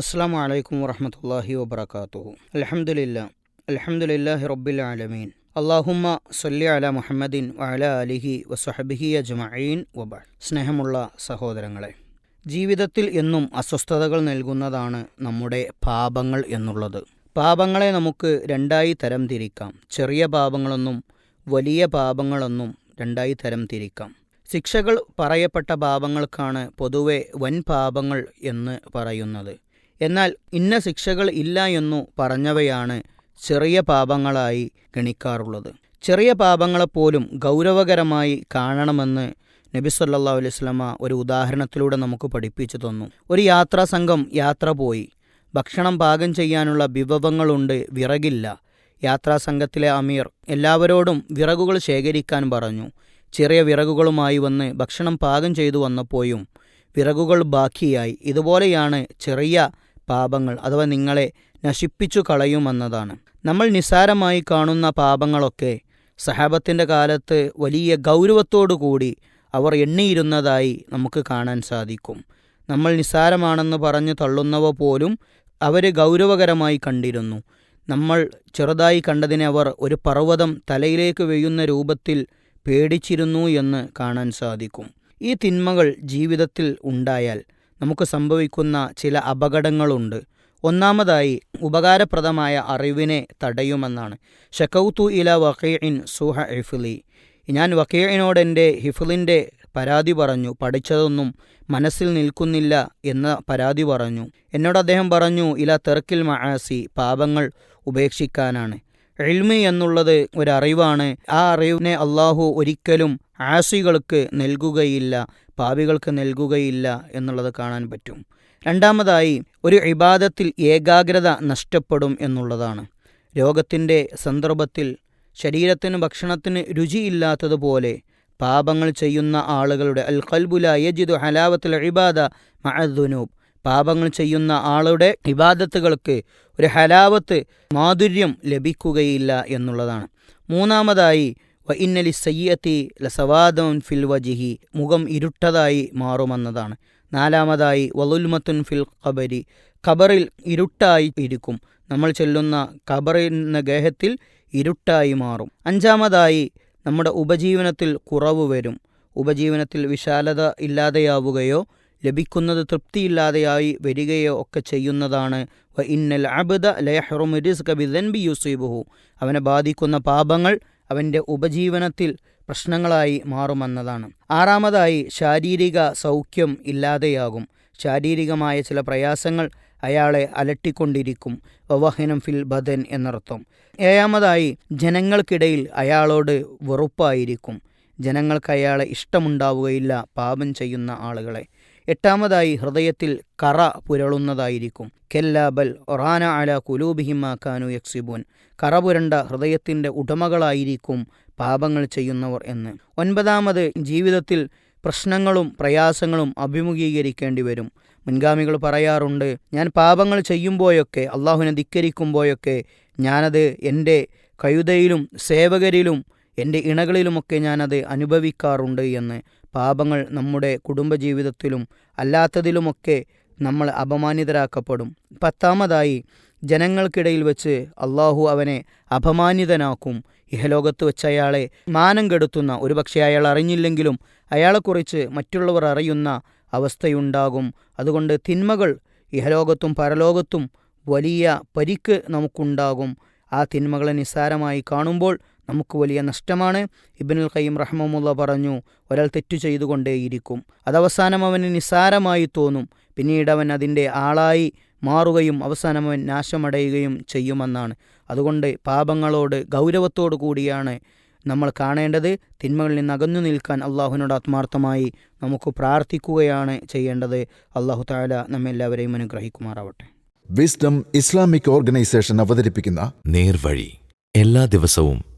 അസ്സാം വലൈക്കും വറഹമത്തല്ലാഹി വബർക്കാത്തു അലഹമുല്ല അലഹമുല്ലാഹി റബ്ബിൽ ആലമീൻ. അള്ളാഹുമ്മ സല്ലി അല മുഹമ്മദിൻ വഅല അലിഹി വസഹബിഹി അജ്മഈൻ വബ സ്നേഹമുള്ള സഹോദരങ്ങളെ ജീവിതത്തിൽ എന്നും അസ്വസ്ഥതകൾ നൽകുന്നതാണ് നമ്മുടെ പാപങ്ങൾ എന്നുള്ളത്. പാപങ്ങളെ നമുക്ക് രണ്ടായി തരം തിരിക്കാം. ചെറിയ പാപങ്ങളൊന്നും വലിയ പാപങ്ങളൊന്നും രണ്ടായി തരം തിരിക്കാം. ശിക്ഷകൾ പറയപ്പെട്ട പാപങ്ങൾക്കാണ് പൊതുവെ വൻ പാപങ്ങൾ എന്ന് പറയുന്നത്. എന്നാൽ ഇന്ന ശിക്ഷകൾ ഇല്ല എന്നു പറഞ്ഞവയാണ് ചെറിയ പാപങ്ങളായി ഗണിക്കാറുള്ളത്. ചെറിയ പാപങ്ങളെപ്പോലും ഗൗരവകരമായി കാണണമെന്ന് നബി സല്ലാ അലൈഹി സ്വലമ ഒരു ഉദാഹരണത്തിലൂടെ നമുക്ക് പഠിപ്പിച്ചു തന്നു. ഒരു യാത്രാ സംഘം യാത്ര പോയി. ഭക്ഷണം പാകം ചെയ്യാനുള്ള വിഭവങ്ങളുണ്ട് വിറകില്ല. യാത്രാ സംഘത്തിലെ അമീർ എല്ലാവരോടും വിറകുകൾ ശേഖരിക്കാൻ പറഞ്ഞു. ചെറിയ വിറകുകളുമായി വന്ന് ഭക്ഷണം പാകം ചെയ്തു വന്നപ്പോഴും വിറകുകൾ ബാക്കിയായി. ഇതുപോലെയാണ് ചെറിയ പാപങ്ങൾ അഥവാ നിങ്ങളെ നശിപ്പിച്ചു കളയുമെന്നതാണ് നമ്മൾ നിസ്സാരമായി കാണുന്ന പാപങ്ങളൊക്കെ സഹാബത്തിന്റെ കാലത്ത് വലിയ ഗൗരവത്തോടു കൂടി അവർ എണ്ണിയിരുന്നതായി നമുക്ക് കാണാൻ സാധിക്കും. നമ്മൾ നിസ്സാരമാണെന്ന് പറഞ്ഞു തള്ളുന്നവ പോലും അവർ ഗൗരവകരമായി കണ്ടിരുന്നു. നമ്മൾ ചെറുതായി കണ്ടതിനെ അവർ ഒരു പർവതം തലയിലേക്ക് വെയ്യുന്ന രൂപത്തിൽ പേടിച്ചിരുന്നു എന്ന് കാണാൻ സാധിക്കും. ഈ തിന്മകൾ ജീവിതത്തിൽ ഉണ്ടായാൽ നമുക്ക് സംഭവിക്കുന്ന ചില അപകടങ്ങളുണ്ട്. ഒന്നാമതായി ഉപകാരപ്രദമായ അറിവിനെ തടയുമെന്നാണ്. ഷക്കൗത്തു ഇല വക്കീൻ സുഹ ഹിഫ്ലി ഞാൻ വക്കീനോട് എന്റെ ഹിഫ്ലിന്റെ പരാതി പറഞ്ഞു. പഠിച്ചതൊന്നും മനസ്സിൽ നിൽക്കുന്നില്ല എന്ന പരാതി പറഞ്ഞു. എന്നോട് അദ്ദേഹം പറഞ്ഞു ഇല തെർക്കിൽ മഹാസി പാപങ്ങൾ ഉപേക്ഷിക്കാനാണ്. എൽമി എന്നുള്ളത് ഒരറിവാണ് ആ അറിവിനെ അള്ളാഹു ഒരിക്കലും ആസികൾക്ക് നൽകുകയില്ല പാപികൾക്ക് നൽകുകയില്ല എന്നുള്ളത് കാണാൻ പറ്റും. രണ്ടാമതായി ഒരു ഇബാദത്തിൽ ഏകാഗ്രത നഷ്ടപ്പെടും എന്നുള്ളതാണ്. രോഗത്തിന്റെ സന്ദർഭത്തിൽ ശരീരത്തിന് ഭക്ഷണത്തിന് രുചിയില്ലാത്തതുപോലെ പാപങ്ങൾ ചെയ്യുന്ന ആളുകളുടെ അൽ ഖൽബുല യജിദു ഹലാവത്തുൽ ഇബാദ മഅദ്ദുനൂബ് പാപങ്ങൾ ചെയ്യുന്ന ആളുടെ ഇബാദത്തുകൾക്ക് ഒരു ഹലാവത്ത് മാധുര്യം ലഭിക്കുകയില്ല എന്നുള്ളതാണ്. മൂന്നാമതായി വ ഇന്നലി സയ്യത്തി ലസവാദൻ ഫിൽ വജിഹി മുഖം ഇരുട്ടതായി മാറുമെന്നതാണ്. നാലാമതായി വലുൽമത്തുൻ ഫിൽ ഖബരി ഖബറിൽ ഇരുട്ടായി ഇരിക്കും. നമ്മൾ ചെല്ലുന്ന ഖബറിന്ന ഗേഹത്തിൽ ഇരുട്ടായി മാറും. അഞ്ചാമതായി നമ്മുടെ ഉപജീവനത്തിൽ കുറവ് വരും. ഉപജീവനത്തിൽ വിശാലത ഇല്ലാതെയാവുകയോ ലഭിക്കുന്നത് തൃപ്തിയില്ലാതെയായി വരികയോ ഒക്കെ ചെയ്യുന്നതാണ്. ഇന്നൽ അബദ ലയഹ്റുമിസ്കബിദൻബി യുസീബുഹു. അവനെ ബാധിക്കുന്ന പാപങ്ങൾ അവന്റെ ഉപജീവനത്തിൽ പ്രശ്നങ്ങളായി മാറുമെന്നതാണ്. ആറാമതായി ശാരീരിക സൗഖ്യം ഇല്ലാതെയാകും. ശാരീരികമായ ചില പ്രയാസങ്ങൾ അയാളെ അലട്ടിക്കൊണ്ടിരിക്കും. വവഹനം ഫിൽ ബദൻ എന്നർത്ഥം. ഏഴാമതായി ജനങ്ങൾക്കിടയിൽ അയാളോട് വെറുപ്പായിരിക്കും. ജനങ്ങൾക്ക് അയാളെ ഇഷ്ടമുണ്ടാവുകയില്ല പാപം ചെയ്യുന്ന ആളുകളെ. എട്ടാമതായി ഹൃദയത്തിൽ കറ പുരളുന്നതായിരിക്കും. കെല്ലാബൽ ഒറാന അല കുലൂബിഹിമ കാനു യക്സിബുൻ. കറ പുരണ്ട ഹൃദയത്തിന്റെ ഉടമകളായിരിക്കും പാപങ്ങൾ ചെയ്യുന്നവർ എന്ന്. ഒൻപതാമത് ജീവിതത്തിൽ പ്രശ്നങ്ങളും പ്രയാസങ്ങളും അഭിമുഖീകരിക്കേണ്ടി വരും മുൻഗാമികൾ പറയാറുണ്ട് ഞാൻ പാപങ്ങൾ ചെയ്യുമ്പോഴൊക്കെ അള്ളാഹുവിനെ ധിക്കരിക്കുമ്പോഴൊക്കെ ഞാനത് എന്റെ കഴുതയിലും സേവകരിലും എന്റെ ഇണകളിലുമൊക്കെ ഞാനത് അനുഭവിക്കാറുണ്ട് എന്ന് പാപങ്ങൾ നമ്മുടെ കുടുംബജീവിതത്തിലും അല്ലാത്തതിലുമൊക്കെ നമ്മൾ അപമാനിതരാക്കപ്പെടും. പത്താമതായി ജനങ്ങൾക്കിടയിൽ വെച്ച് അള്ളാഹു അവനെ അപമാനിതനാക്കും. ഇഹലോകത്ത് വെച്ച് അയാളെ മാനം കെടുത്തുന്ന ഒരുപക്ഷെ അയാൾ അറിഞ്ഞില്ലെങ്കിലും അയാളെക്കുറിച്ച് മറ്റുള്ളവർ അറിയുന്ന അവസ്ഥയുണ്ടാകും. അതുകൊണ്ട് തിന്മകൾ ഇഹലോകത്തും പരലോകത്തും വലിയ പരിക്ക് നമുക്കുണ്ടാകും. ആ തിന്മകളെ നിസ്സാരമായി കാണുമ്പോൾ നമുക്ക് വലിയ നഷ്ടമാണ്. ഇബിനുൽ ഖയ്യം റഹ്മമുള്ള പറഞ്ഞു ഒരാൾ തെറ്റു ചെയ്തുകൊണ്ടേയിരിക്കും. അതവസാനം അവന് നിസ്സാരമായി തോന്നും. പിന്നീട് അവൻ അതിന്റെ ആളായി മാറുകയും അവസാനം അവൻ നാശമടയുകയും ചെയ്യുമെന്നാണ്. അതുകൊണ്ട് പാപങ്ങളോട് ഗൗരവത്തോടു കൂടിയാണ് നമ്മൾ കാണേണ്ടത്. തിന്മകളിൽ നിന്ന് അകന്നു നിൽക്കാൻ അള്ളാഹുവിനോട് ആത്മാർത്ഥമായി നമുക്ക് പ്രാർത്ഥിക്കുകയാണ് ചെയ്യേണ്ടത്. അള്ളാഹു താല നമ്മെല്ലാവരെയും അനുഗ്രഹിക്കുമാറാവട്ടെ. വിസ്ഡം ഇസ്ലാമിക് ഓർഗനൈസേഷൻ അവതരിപ്പിക്കുന്ന നേർവഴി എല്ലാ ദിവസവും